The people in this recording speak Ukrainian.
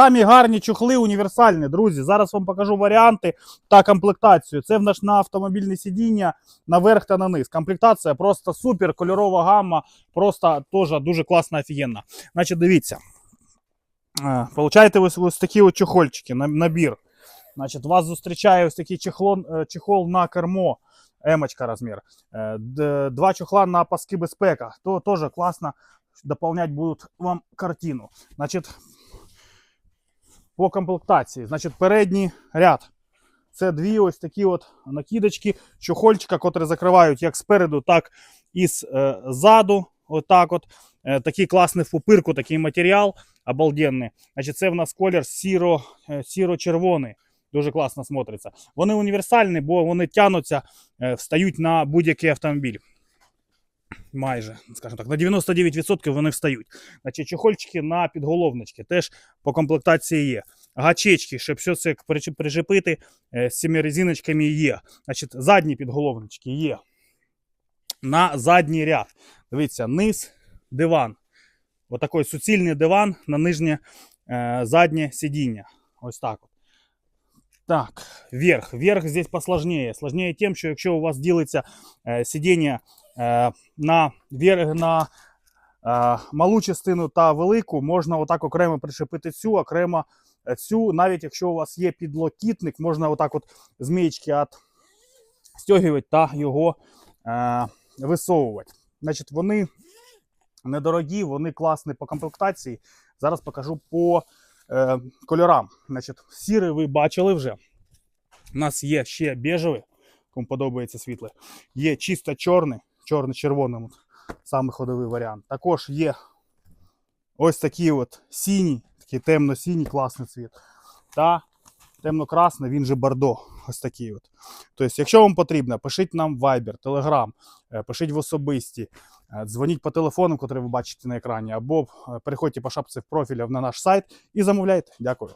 Самі гарні чохли універсальні, друзі. Зараз вам покажу варіанти та комплектацію. Це в нас на автомобільне сидіння наверх та на низ. Комплектація просто супер, кольорова гамма, просто теж дуже класна, офігенна. Значить, дивіться. Е, Получаєте ось, ось такі от чохольчики, на- набір. Значить, вас зустрічає ось такий чехлон, е, чехол на кермо, емочка розмір. Е, Два чохла на паски безпека. То теж класно дополнять будуть вам картину. Значить, по комплектації. Значить, передній ряд. Це дві ось такі от накидочки, чохольчика, котрі закривають як спереду, так і е, ззаду. Отак от. Е, такий класний в пупирку, такий матеріал обалденний. Значить, це в нас колір сіро, е, сіро-червоний. Дуже класно смотриться. Вони універсальні, бо вони тянуться, встають на будь-який автомобіль. Майже, скажімо так, на 99% вони встають. Значить, чохольчики на підголовнички теж по комплектації є. Гачечки, щоб все це причеп- прижепити е, з цими резиночками є. Значить, задні підголовнички є. На задній ряд. Дивіться, низ, диван. Отакий суцільний диван на нижнє е, заднє сидіння. Ось так. Так, верх. Верх здесь посложнее. Сложнее тим, що якщо у вас ділиться е, сидіння е, на, вер... на е, малу частину та велику, можна отак окремо пришипити цю, окремо цю. Навіть якщо у вас є підлокітник, можна отак от змієчки от стягувати та його е, висовувати. Значить, вони недорогі, вони класні по комплектації. Зараз покажу по е, кольорам. Значить, сірий ви бачили вже. У нас є ще бежевий, кому подобається світлий. Є чисто чорний, чорно-червоним, от, саме ходовий варіант. Також є ось такий от синій, такий темно-синій, класний цвіт. Та темно-красний, він же бордо. Ось такий от. Тобто, якщо вам потрібно, пишіть нам Viber, Telegram, пишіть в особисті, е, дзвоніть по телефону, який ви бачите на екрані, або е, переходьте по шапці в профілі на наш сайт і замовляйте. Дякую.